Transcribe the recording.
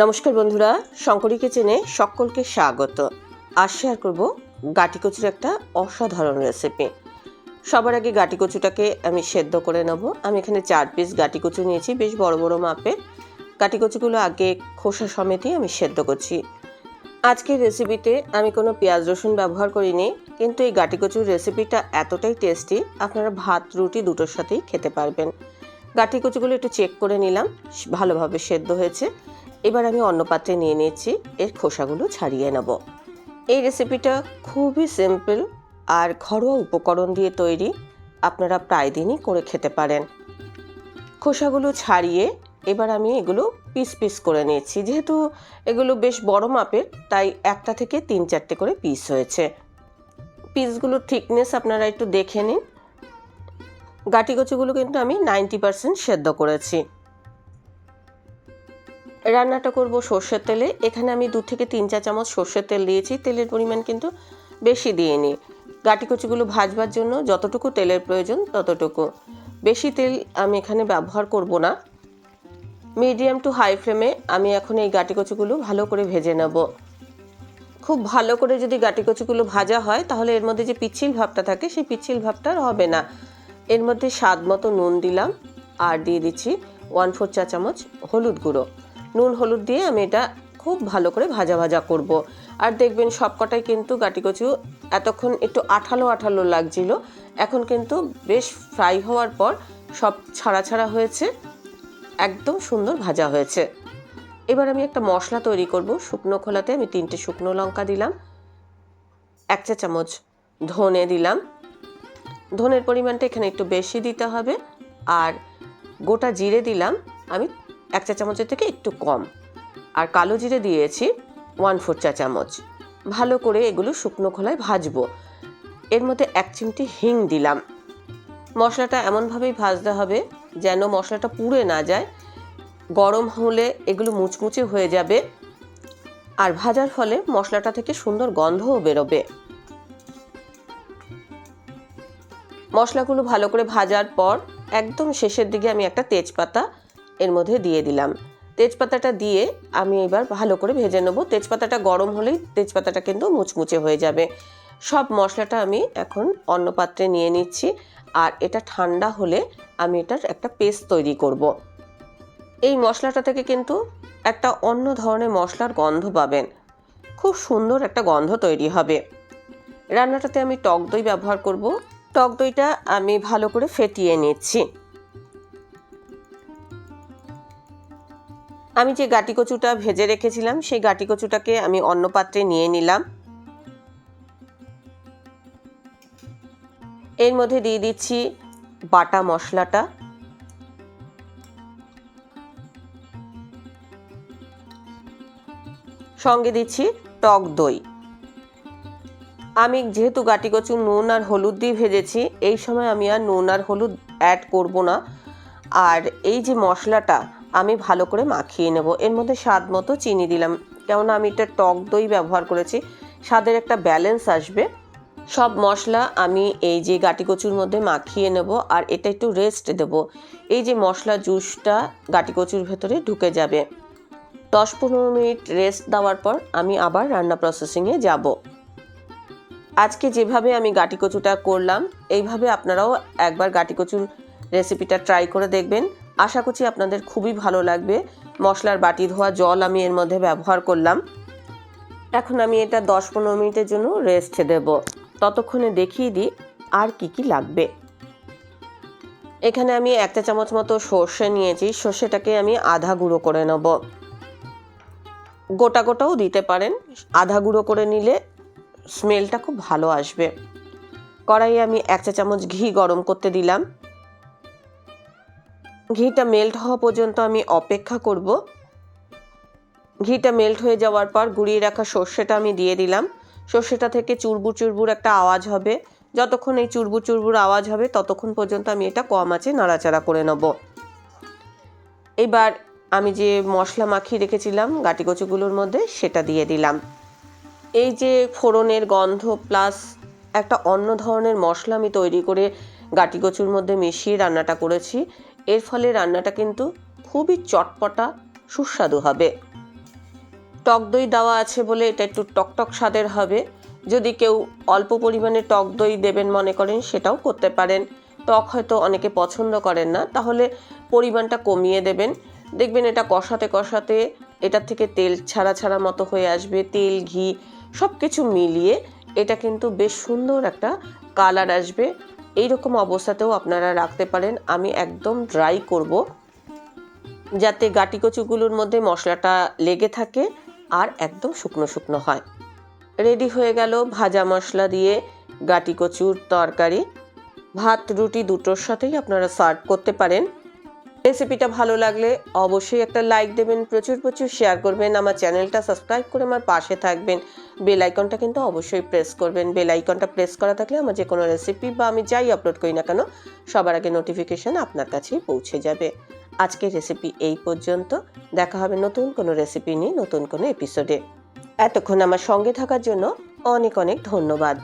নমস্কার বন্ধুরা, শঙ্করী কিচেনে সকলকে স্বাগত। আজ শেয়ার করব গাটি কচুর একটা অসাধারণ রেসিপি সবার আগে গাটি কচুটাকে আমি সেদ্ধ করে নেব। আমি এখানে চার পিস গাটি কচু নিয়েছি, বেশ বড় বড় মাপের। গাটি কচুগুলো আগে খোসা সমেতই আমি সেদ্ধ করছি। আজকের রেসিপিতে আমি কোনো পেঁয়াজ রসুন ব্যবহার করিনি, কিন্তু এই গাটি কচুর রেসিপিটা এতটাই টেস্টি আপনারা ভাত, রুটি দুটোর সাথেই খেতে পারবেন। গাটি কচুগুলো একটু চেক করে নিলাম, ভালোভাবে সেদ্ধ হয়েছে। এবার আমি অন্য পাত্রে নিয়ে নিয়েছি, এর খোসাগুলো ছাড়িয়ে নেব। এই রেসিপিটা খুবই সিম্পল আর ঘরোয়া উপকরণ দিয়ে তৈরি, আপনারা প্রায় দিনই করে খেতে পারেন। খোসাগুলো ছাড়িয়ে এবার আমি এগুলো পিস পিস করে নিয়েছি। যেহেতু এগুলো বেশ বড় মাপের, তাই একটা থেকে তিন চারটে করে পিস হয়েছে। পিসগুলোর থিকনেস আপনারা একটু দেখে নিন। গাটি কচুগুলো কিন্তু আমি নাইনটি পারসেন্ট সেদ্ধ করেছি। রান্নাটা করব সর্ষের তেলে। এখানে আমি দু থেকে তিন চা চামচ সর্ষের তেল দিয়েছি। তেলের পরিমাণ কিন্তু বেশি দিইনি। গাটি কচুগুলো ভাজবার জন্য যতটুকু তেলের প্রয়োজন ততটুকু। বেশি তেল আমি এখানে ব্যবহার করব না। মিডিয়াম টু হাই ফ্লেমে আমি এখন এই গাটি কচুগুলো ভালো করে ভেজে নেব। খুব ভালো করে যদি গাটি কচুগুলো ভাজা হয়, তাহলে এর মধ্যে যে পিচ্ছিল ভাবটা থাকে, সেই পিচ্ছিল ভাবটা আর হবে না। এর মধ্যে স্বাদ মতো নুন দিলাম। আর দিয়ে দিচ্ছি ওয়ান ফোর চা চামচ হলুদ গুঁড়ো। নুন, হলুদ দিয়ে আমি এটা খুব ভালো করে ভাজা ভাজা করব। আর দেখবেন সবকটাই কিন্তু গাটি কচু এতক্ষণ একটু আঠালো আঠালো লাগছিল। এখন কিন্তু বেশ ফ্রাই হওয়ার পর সব ছাড়া ছাড়া হয়েছে, একদম সুন্দর ভাজা হয়েছে। এবার আমি একটা মশলা তৈরি করব। শুকনো খোলাতে আমি তিনটে শুকনো লঙ্কা দিলাম, এক চা চামচ ধনে দিলাম। ধনের পরিমাণটা এখানে একটু বেশি দিতে হবে। আর গোটা জিরে দিলাম, আমি এক চা চামচের থেকে একটু কম। আর কালো জিরে দিয়েছি ওয়ান ফোর চা চামচ। ভালো করে এগুলো শুকনো খোলায় ভাজবো। এর মধ্যে এক চিমটি হিং দিলাম। মশলাটা এমনভাবেই ভাজতে হবে যেন মশলাটা পুড়ে না যায়। গরম হলে এগুলো মুচমুচে হয়ে যাবে। আর ভাজার ফলে মশলাটা থেকে সুন্দর গন্ধও বেরোবে। মশলাগুলো ভালো করে ভাজার পর একদম শেষের দিকে আমি একটা তেজপাতা এর মধ্যে দিয়ে দিলাম। তেজপাতাটা দিয়ে আমি এবার ভালো করে ভেজে নেব। তেজপাতাটা গরম হলেই তেজপাতাটা কিন্তু মুচমুচে হয়ে যাবে। সব মশলাটা আমি এখন অন্য পাত্রে নিয়ে নিচ্ছি আর এটা ঠান্ডা হলে আমি এটার একটা পেস্ট তৈরি করব। এই মশলাটা থেকে কিন্তু একটা অন্য ধরনের মশলার গন্ধ পাবেন। খুব সুন্দর একটা গন্ধ তৈরি হবে। রান্নাটাতে আমি টক দই ব্যবহার করব। টক দইটা আমি ভালো করে ফেটিয়ে নিচ্ছি। আমি যে গাটি কচুটা ভেজে রেখেছিলাম, সেই গাটি কচুটাকে আমি অন্য পাত্রে নিয়ে নিলাম। এর মধ্যে দিয়ে দিচ্ছি বাটা মশলাটা। সঙ্গে দিচ্ছি টক দই। আমি যেহেতু গাটি কচু নুন আর হলুদ দিয়ে ভেজেছি, এই সময় আমি আর নুন আর হলুদ অ্যাড করব না। আর এই যে মশলাটা আমি ভালো করে মাখিয়ে নেব। এর মধ্যে স্বাদ মতো চিনি দিলাম। কেননা আমি এটা টক দই ব্যবহার করেছি। স্বাদের একটা ব্যালেন্স আসবে। সব মশলা আমি এই যে গাটি কচুর মধ্যে মাখিয়ে নেব আর এটা একটু রেস্ট দেব। এই যে মশলা জুসটা গাটি কচুর ভেতরে ঢুকে যাবে। দশ পনেরো মিনিট রেস্ট দেওয়ার পর আমি আবার রান্না প্রসেসিংয়ে যাব। আজকে যেভাবে আমি গাটি কচুটা করলাম, এইভাবে আপনারাও একবার গাটি কচুর রেসিপিটা ট্রাই করে দেখবেন। আশা করছি আপনাদের খুবই ভালো লাগবে। মশলার বাটি ধোয়া জল আমি এর মধ্যে ব্যবহার করলাম। এখন আমি এটা দশ পনেরো মিনিটের জন্য রেস্ট দেব। ততক্ষণে দেখিয়ে দিই আর কি কি লাগবে। এখানে আমি একটা চামচ মতো সর্ষে নিয়েছি। সর্ষেটাকে আমি আধা গুঁড়ো করে নেব। গোটা গোটাও দিতে পারেন। আধা গুঁড়ো করে নিলে স্মেলটা খুব ভালো আসবে। কড়াইয়ে আমি এক চা চামচ ঘি গরম করতে দিলাম। ঘিটা মেল্ট হওয়া পর্যন্ত আমি অপেক্ষা করব। ঘিটা মেল্ট হয়ে যাওয়ার পর গুঁড়িয়ে রাখা সর্ষেটা আমি দিয়ে দিলাম। সর্ষেটা থেকে চুরবুর চুরবুর একটা আওয়াজ হবে। যতক্ষণ এই চুরবুর চুরবুর আওয়াজ হবে, ততক্ষণ পর্যন্ত আমি এটা কম আছে নাড়াচাড়া করে নেব। এবার আমি যে মশলা মাখিয়ে রেখেছিলাম গাটি কচুগুলোর মধ্যে, সেটা দিয়ে দিলাম। এই যে ফোড়নের গন্ধ প্লাস একটা অন্য ধরনের মশলা আমি তৈরি করে গাটি কচুর মধ্যে মিশিয়ে রান্নাটা করেছি এর ফলে রান্নাটা কিন্তু খুবই চটপটা, সুস্বাদু হবে। টক দই দেওয়া আছে বলে এটা একটু টকটক স্বাদের হবে। যদি কেউ অল্প পরিমাণে টক দই দেবেন মনে করেন, সেটাও করতে পারেন। টক হয়তো অনেকে পছন্দ করেন না, তাহলে পরিমাণটা কমিয়ে দেবেন। দেখবেন এটা কষাতে কষাতে এটার থেকে তেল ছাড়া ছাড়া মতো হয়ে আসবে, তেল, ঘি সব কিছু মিলিয়ে এটা কিন্তু বেশ সুন্দর একটা কালার আসবে। এইরকম অবস্থাতেও আপনারা রাখতে পারেন। আমি একদম ড্রাই করব। যাতে গাটি কচুগুলোর মধ্যে মশলাটা লেগে থাকে আর একদম শুকনো শুকনো হয়। রেডি হয়ে গেল ভাজা মশলা দিয়ে গাটি কচুর তরকারি। ভাত, রুটি দুটোর সাথেই আপনারা সার্ভ করতে পারেন। রেসিপিটা ভালো লাগলে অবশ্যই একটা লাইক দেবেন, প্রচুর প্রচুর শেয়ার করবেন, আমার চ্যানেলটা সাবস্ক্রাইব করে আমার পাশে থাকবেন। বেল আইকনটা কিন্তু অবশ্যই প্রেস করবেন। বেল আইকনটা প্রেস করা থাকলে আমার যে কোনো রেসিপি বা আমি যাই আপলোড করি না কেন, সবার আগে নোটিফিকেশন আপনার কাছেই পৌঁছে যাবে। আজকের রেসিপি এই পর্যন্ত। দেখা হবে নতুন কোনো রেসিপি নিয়ে, নতুন কোনো এপিসোডে এতক্ষণ আমার সঙ্গে থাকার জন্য অনেক অনেক ধন্যবাদ।